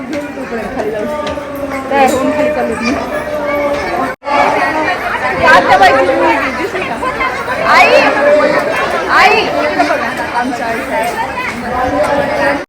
मग घेऊन तोपर्यंत खाली जाऊ तयार होऊन खाली चालू मी आई! आई! आमच्या आई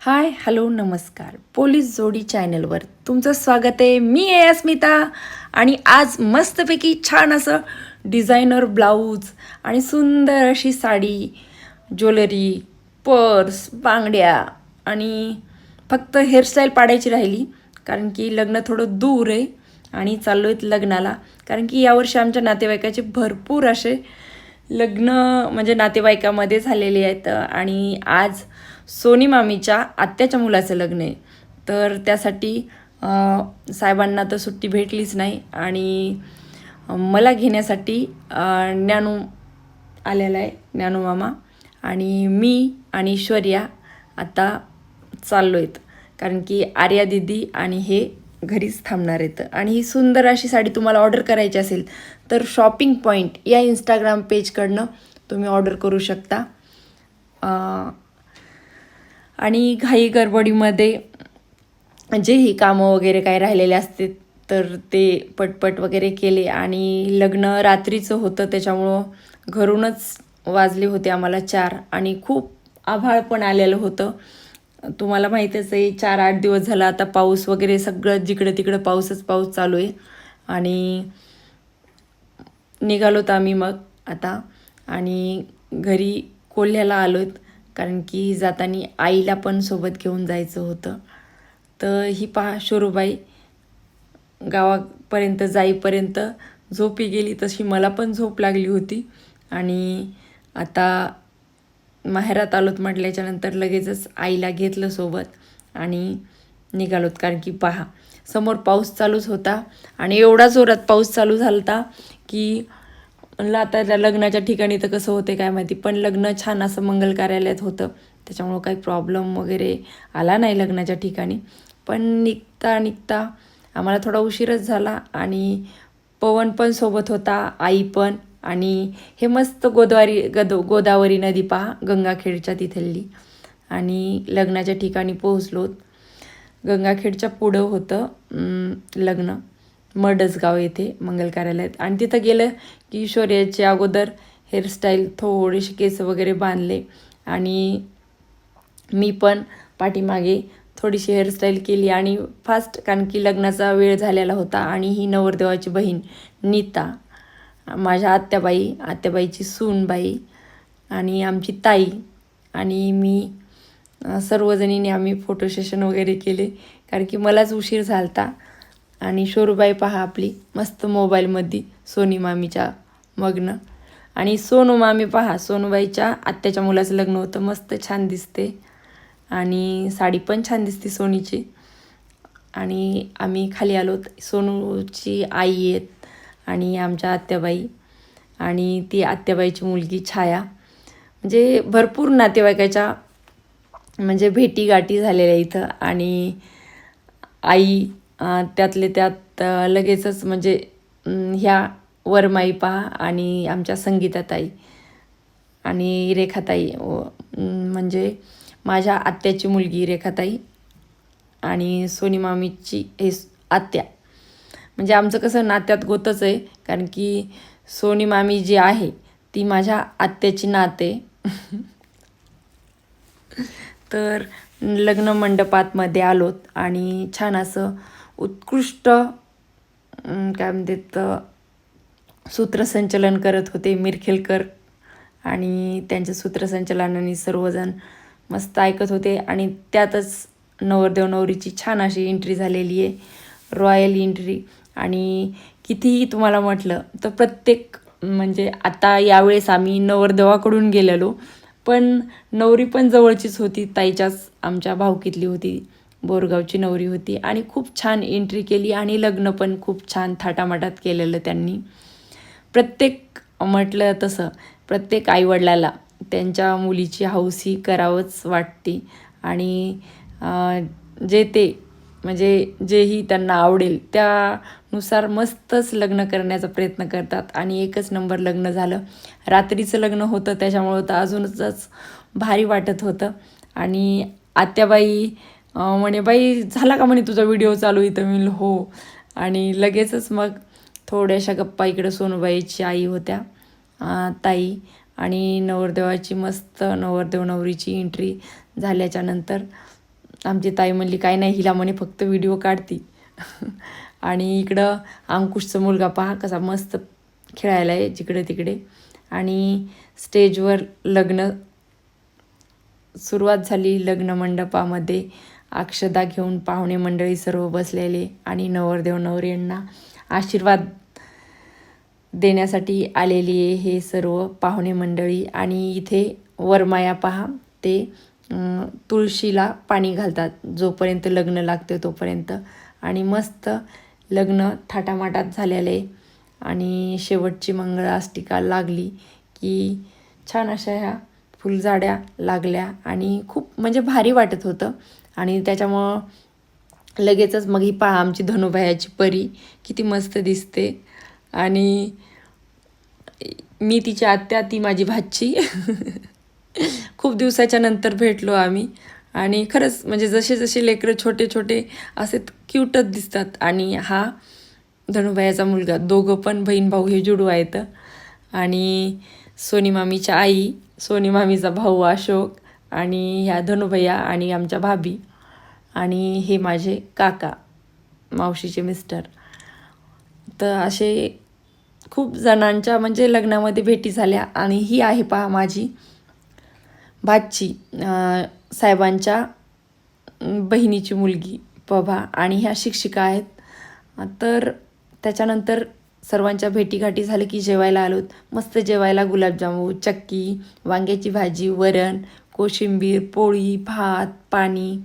हाय हॅलो नमस्कार. पोलीस जोडी चॅनलवर तुमचं स्वागत आहे. मी आहे अस्मिता आणि आज मस्तपैकी छान असं डिझायनर ब्लाऊज आणि सुंदर अशी साडी ज्वेलरी पर्स बांगड्या आणि फक्त हेअरस्टाईल पाडायची राहिली. कारण की लग्न थोडं दूर आहे. आणि चाललो आहेत लग्नाला. कारण की यावर्षी आमच्या नातेवाईकाचे भरपूर असे लग्न म्हणजे नातेवाईकामध्ये झालेले आहेत. आणि आज सोनी मामीच्या आत्याच्या मुलाचं लग्न आहे. तर त्यासाठी साहेबांना तर सुट्टी भेटलीच नाही. आणि मला घेण्यासाठी ज्ञानू आलेला आहे ज्ञानू मामा. आणि मी आणि ऐश्वर्या आता चाललो आहेत कारण की आर्या दिदी आणि हे घरीच थांबणार आहेत. आणि ही सुंदर अशी साडी तुम्हाला ऑर्डर करायची असेल तर शॉपिंग पॉईंट या इंस्टाग्राम पेजकडनं तुम्ही ऑर्डर करू शकता. आणि घाई गडबडीमध्ये जेही कामं वगैरे काय राहिलेले असते तर ते पटपट वगैरे केले. आणि लग्न रात्रीचं होतं त्याच्यामुळं घरूनच वाजले होते आम्हाला चार. आणि खूप आभाळ पण आलेलं होतं. तुम्हाला माहीतच आहे चार आठ दिवस झाला आता पाऊस वगैरे सगळं जिकडं तिकडं पाऊसच पाऊस चालू आहे. आणि निघालोत आम्ही मग आता. आणि घरी कोल्ह्याला आलोत कारण की जाताना आईला पण सोबत घेऊन जायचं होतं. तर ही पहा शोरूबाई गावापर्यंत जाईपर्यंत झोपी गेली तशी मला पण झोप लागली होती. आणि आता माहेरात आलोत म्हटल्याच्यानंतर लगेचच आईला घेतलं सोबत आणि निघालोत. कारण की पहा समोर पाऊस चालूच होता आणि एवढा जोरात पाऊस चालू झाला होता की म्हणलं आता लग्नाच्या ठिकाणी तर कसं होते काय माहिती पण लग्न छान असं मंगल कार्यालयात होतं. त्याच्यामुळं काही प्रॉब्लेम वगैरे आला नाही लग्नाच्या ठिकाणी. पण निघता निघता आम्हाला थोडा उशीरच झाला आणि पवन पण सोबत होता आई पण. आणि हे मस्त गोदावरी गदो गोदावरी नदी पहा गंगाखेडच्या तिथली. आणि लग्नाच्या ठिकाणी पोहोचलोत गंगाखेडच्या पुढं होतं लग्न. मडसगाव येथे मंगल कार्यालयात. आणि तिथं गेलं की शौर्याचे अगोदर हेअरस्टाईल थोडेसे केस वगैरे बांधले. आणि मी पण पाठीमागे थोडीशी हेअरस्टाईल केली आणि फास्ट कारण की लग्नाचा वेळ झालेला होता. आणि ही नवरदेवाची बहीण नीता. माझ्या आत्याबाई आत्याबाईची सूनबाई आणि आमची ताई आणि मी सर्वजणीने सर्वजणींनी आम्ही फोटो सेशन वगैरे केले. कारण की मलाच उशीर झालता. आणि शोरूबाई पहा आपली मस्त मोबाईलमध्ये सोनी मामीच्या मग्न. आणि सोनू मामी पहा सोनूबाईच्या आत्याच्या मुलाचं लग्न होतं. मस्त छान दिसते. आणि साडी पण छान दिसते सोनीची. आणि आम्ही खाली आलोत. सोनूची आई आहेत आणि आमच्या आत्याबाई आणि ती आत्याबाईची मुलगी छाया. म्हणजे भरपूर नातेवाईकाच्या म्हणजे भेटीगाठी झालेल्या इथं आणि आई त्यातले त्यात लगेचच म्हणजे ह्या वरमाई पहा आणि आमच्या संगीताताई आणि रेखाताई व- म्हणजे माझ्या आत्याची मुलगी रेखाताई आणि सोनी मामीची हे आत्या. म्हणजे आमचं कसं नात्यात गोतच आहे कारण की सोनी मामी जी आहे ती माझ्या आत्याची नाते. तर लग्न मंडपातमध्ये आलोत आणि छान असं उत्कृष्ट काय म्हणतात सूत्रसंचलन करत होते मिरखेलकर. आणि त्यांच्या सूत्रसंचलनाने सर्वजण मस्त ऐकत होते आणि त्यातच नवरदेव नवरीची छान अशी एंट्री झालेली आहे रॉयल एंट्री आणि कितीही तुम्हाला म्हटलं तर प्रत्येक म्हणजे आता यावेळेस आम्ही नवरदेवाकडून गेलेलो पण नवरी पण जवळचीच होती ताईच्याच आमच्या भावकीतली होती बोरगावची नवरी होती आणि खूप छान एंट्री केली आणि लग्न पण खूप छान थाटामाटात केलेलं त्यांनी. प्रत्येक म्हटलं तसं प्रत्येक आईवडिलाला त्यांच्या मुलीची हौस ही करावंच वाटते आणि जे ते म्हणजे जेही त्यांना आवडेल त्या नुसार मस्तच लग्न करण्याचा प्रयत्न करतात. आणि एकच नंबर लग्न झालं. रात्रीचं लग्न होतं त्याच्यामुळं तर अजूनच भारी वाटत होतं. आणि आत्याबाई म्हणे बाई झाला का म्हणे तुझा व्हिडिओ चालू इथं? मी हो. आणि लगेचच मग थोड्याशा गप्पा इकडं सोनूबाईची आई होत्या ताई. आणि नवरदेवाची मस्त नवरदेव नवरीची एंट्री झाल्याच्यानंतर आमची ताई म्हणली काय नाही हिला म्हणे फक्त व्हिडिओ काढती. आणि इकडं अंकुशचा मुलगा पहा कसा मस्त खेळायला आहे जिकडे तिकडे. आणि स्टेजवर लग्न सुरुवात झाली लग्न मंडपामध्ये. अक्षदा घेऊन पाहुणे मंडळी सर्व बसलेले आणि नवरदेव नवऱ्यांना आशीर्वाद देण्यासाठी आलेली आहे हे सर्व पाहुणे मंडळी. आणि इथे वरमाया पहा ते तुळशीला पाणी घालतात जोपर्यंत लग्न लागते तोपर्यंत. आणि मस्त लग्न थाटामाटात झालेले आणि शेवटची मंगळाष्टिका लागली की छान अशा ह्या फुलझाड्या लागल्या आणि खूप म्हणजे भारी वाटत होतं. आणि त्याच्यामुळं लगेचच मग ही पहा आमची धनुभायाची परी किती मस्त दिसते. आणि मी तिची आत्या ती माझी भाची. खूप दिवसाच्या नंतर भेटलो आम्ही. आणि खरंच म्हणजे जसे जसे लेकरं छोटे छोटे असे क्यूटच दिसतात आणि हा धनुभायाचा मुलगा दोघं पण बहीण भाऊ हे जुडू आहेत. आणि सोनी मामीच्या आई सोनी मामीचा भाऊ अशोक आणि ह्या धनुभैया आणि आमच्या भाभी आणि हे माझे काका मावशीचे मिस्टर तर असे खूप जणांच्या म्हणजे लग्नामध्ये भेटी झाल्या आणि ही आहे पहा माझी भाची. साहेबांच्या बहिणीची मुलगी पभा आणि ह्या शिक्षिका आहेत. तर त्याच्यानंतर सर्वांच्या भेटीगाठी झालं की जेवायला आलोत मस्त जेवायला गुलाबजामू चक्की वांग्याची भाजी वरण कोशिंबीर पोळी भात पाणी.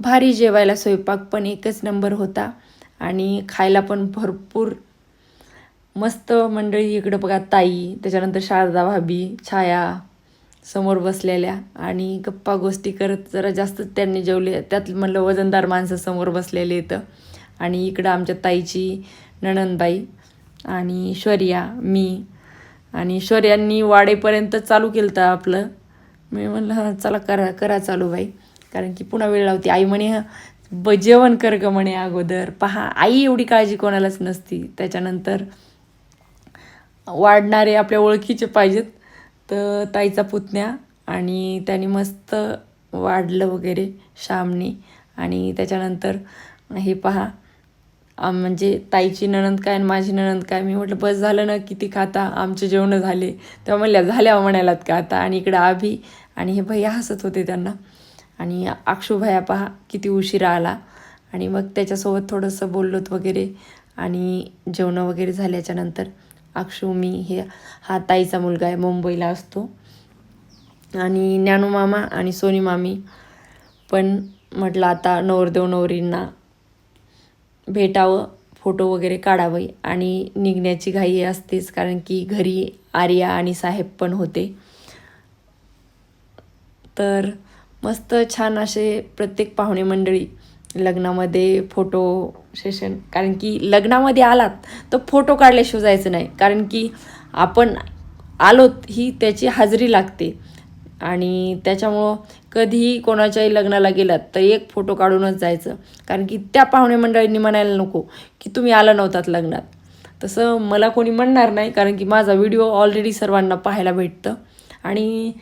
भारी जेवायला स्वयंपाक पण एकच नंबर होता आणि खायला पण भरपूर मस्त मंडळी इकडं बघा ताई त्याच्यानंतर शारदा भाभी छाया समोर बसलेल्या आणि गप्पा गोष्टी करत जरा जास्तच त्यांनी जेवले. त्यात म्हणलं वजनदार माणसं समोर बसलेले येतं आणि इकडं आमच्या ताईची नणंदबाई आणि शौर्या मी. आणि शौर्यांनी वाडेपर्यंत चालू केलं तर आपलं. मी म्हणलं हां चला करा करा चालू बाई. कारण की पुन्हा वेळ लावते. आई म्हणे ब जेवण कर ग म्हणे अगोदर. पहा आई एवढी काळजी कोणालाच नसती. त्याच्यानंतर वाढणारे आपल्या ओळखीचे पाहिजेत. तर ताईचा पुतण्या आणि त्याने मस्त वाढलं वगैरे श्यामने. आणि त्याच्यानंतर हे पहा आम म्हणजे ताईची नणंद काय आणि माझी नणंद काय? मी म्हटलं बस झालं ना किती खाता? आमचे जेवणं झाले. तेव्हा म्हणल्या झाल्या म्हणायलात का आता? आणि इकडं आभी आणि हे भैया हसत होते त्यांना. आणि अक्षू भैया पहा किती उशिरा आला. आणि मग त्याच्यासोबत थोडंसं बोललोत वगैरे आणि जेवणं वगैरे झाल्याच्यानंतर अक्षू मी हे हा ताईचा मुलगा आहे मुंबईला असतो. आणि ज्ञानू मामा आणि सोनी मामी पण म्हटलं आता नवरदेव नवरींना भेटावं फोटो वगैरे काढावे आणि निघण्याची घाई असतेच कारण की घरी आर्या आणि साहेब पण होते. तर मस्त छान असे प्रत्येक पाहुणे मंडळी लग्नामध्ये फोटो सेशन कारण की लग्नामध्ये आलात तर फोटो काढल्याशिवाय जायचं नाही. कारण की आपण आलोत ही त्याची हाजरी लागते. आणि त्याच्यामुळं कधीही कोणाच्याही लग्नाला गेलात तर एक फोटो काढूनच जायचं. कारण की त्या पाहुणे मंडळींनी म्हणायला नको की तुम्ही आला नव्हतात लग्नात. तसं मला कोणी म्हणणार नाही कारण की माझा व्हिडिओ ऑलरेडी सर्वांना पाहायला भेटतं. आणि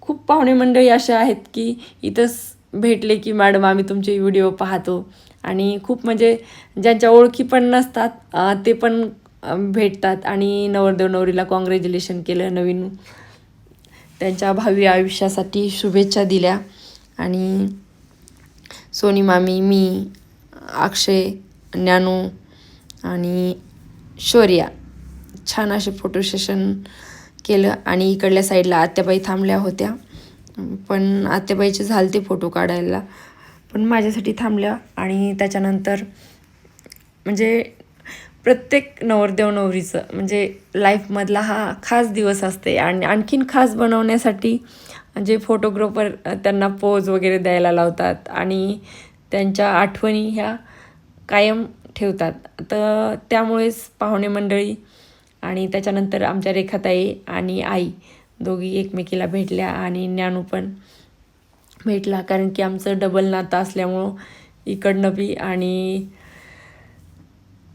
खूप पाहुणे मंडळी अशा आहेत की इथंच भेटले की मॅडम आम्ही तुमचे व्हिडिओ पाहतो. आणि खूप म्हणजे ज्यांच्या ओळखी पण नसतात ते पण भेटतात. आणि नवरदेव नवरीला कॉंग्रॅच्युलेशन केलं नवीन. त्यांच्या भावी आयुष्यासाठी शुभेच्छा दिल्या. आणि सोनी मामी मी अक्षय ज्ञानू आणि शौर्या छान असे फोटो सेशन केलं. आणि इकडल्या साईडला आत्याबाई थांबल्या होत्या. पण आत्याबाईचे झालते फोटो काढायला. पण माझ्यासाठी थांबल्या आणि त्याच्यानंतर म्हणजे प्रत्येक नवरदेव नवरीचं म्हणजे लाईफमधला हा खास दिवस असते. आणि आणखीन खास बनवण्यासाठी जे फोटोग्राफर त्यांना पोज वगैरे द्यायला लावतात आणि त्यांच्या आठवणी ह्या कायम ठेवतात. तर त्यामुळेच पाहुणे मंडळी आणि त्याच्यानंतर आमच्या रेखाताई आणि आई दोघी एकमेकीला भेटल्या आणि ज्ञानू पण भेटला. कारण की आमचं डबल नातं असल्यामुळं इकडनं बी आणि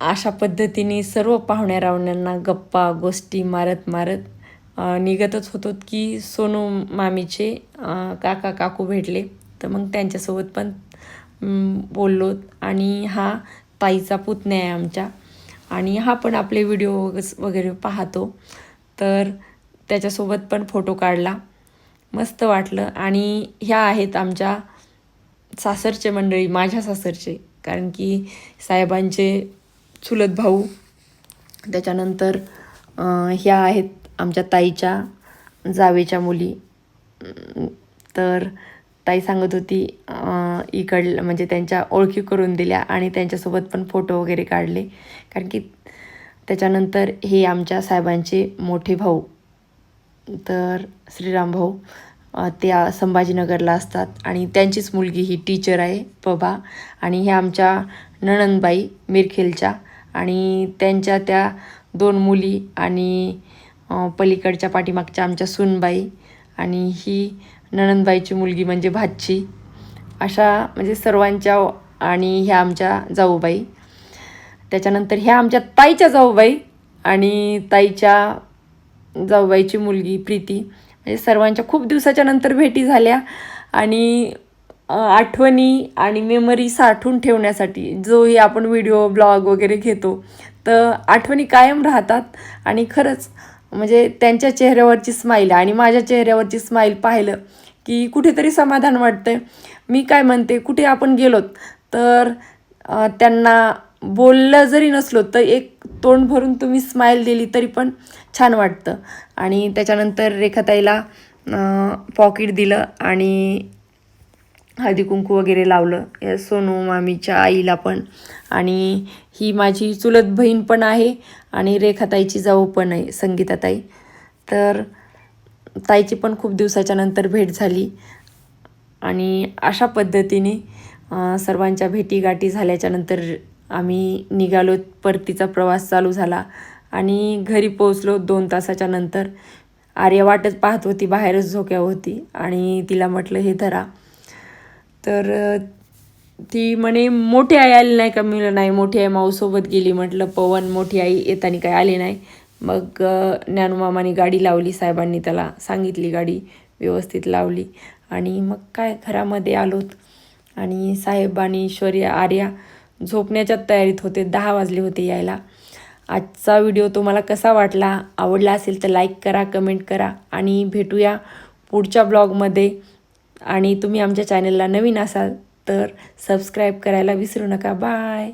अशा पद्धतीने सर्व पाहुण्या रावण्यांना गप्पा गोष्टी मारत मारत निघतच होतो की सोनू मामीचे काका काकू भेटले. तर मग त्यांच्यासोबत पण बोललो आणि हा ताईचा पुतण्या आहे आमच्या. आणि हा पण आपले व्हिडिओ वगैरे पाहतो. तर त्याच्यासोबत पण फोटो काढला. मस्त वाटलं. आणि ह्या आहेत आमच्या सासरचे मंडळी माझ्या सासरचे. कारण की साहेबांचे चुलत भाऊ त्याच्यानंतर ह्या आहेत आमच्या ताईच्या जावेच्या मुली. तर ताई सांगत होती इकडलं म्हणजे त्यांच्या ओळखी करून दिल्या आणि त्यांच्यासोबत पण फोटो वगैरे काढले. कारण की त्याच्यानंतर हे आमच्या साहेबांचे मोठे भाऊ. तर श्रीराम भाऊ त्या संभाजीनगरला असतात आणि त्यांचीच मुलगी ही टीचर आहे पबा. आणि ह्या आमच्या नणंदबाई मिरखेलच्या. आणि त्यांच्या त्या दोन मुली आणि पलीकडच्या पाठीमागच्या आमच्या सुनबाई आणि ही नणंदबाईची मुलगी म्हणजे भाची. अशा म्हणजे सर्वांच्या आणि ह्या आमच्या जाऊबाई. त्याच्यानंतर ह्या आमच्या ताईच्या जाऊबाई आणि ताईच्या जाऊबाईची मुलगी प्रीती. म्हणजे सर्वांच्या खूप दिवसाच्या नंतर भेटी झाल्या आणि आठवणी आणि मेमरी साठवून ठेवण्यासाठी जोही आपण व्हिडिओ ब्लॉग वगैरे घेतो तर आठवणी कायम राहतात आणि खरंच म्हणजे त्यांच्या चेहऱ्यावरची स्माईल आणि माझ्या चेहऱ्यावरची स्माईल पाहिलं की कुठेतरी समाधान वाटतं मी काय म्हणते कुठे आपण गेलोत तर त्यांना बोललं जरी नसलो तर एक तोंड भरून तुम्ही स्माईल दिली तरी पण छान वाटतं. आणि त्याच्यानंतर रेखाताईला पॉकेट दिलं आणि हळदी कुंकू वगैरे लावलं. या सोनू मामीच्या आईला पण. आणि ही माझी चुलत बहीण पण आहे आणि रेखाताईची जाऊ पण आहे संगीताताई. तर ताईची पण खूप दिवसाच्या नंतर भेट झाली. आणि अशा पद्धतीने सर्वांच्या भेटीगाठी झाल्याच्यानंतर आम्ही निघालो परतीचा प्रवास चालू झाला आणि घरी पोहोचलो दोन तासाच्या नंतर. आर्या वाटच पाहत होती बाहेरच झोक्या होती आणि तिला म्हटलं हे धरा. तर ती म्हणे मोठी आई आली नाही का? मिळलं नाही मोठी आई माऊसोबत गेली. म्हटलं पवन मोठी आई येताना काही आली नाही. मग ज्ञानूमामाने गाडी लावली साहेबांनी त्याला सांगितली गाडी व्यवस्थित लावली आणि मग काय घरामध्ये आलोत. आणि साहेब आणि ईश्वर्या आर्या झोपण्याच्या तयारीत होते दहा वाजले होते यायला. आजचा व्हिडिओ तुम्हाला कसा वाटला आवडला असेल तर लाईक करा कमेंट करा आणि भेटूया पुढच्या ब्लॉगमध्ये आणि तुम्ही आमच्या चॅनलला नवीन असाल तर सबस्क्राईब करायला विसरू नका. बाय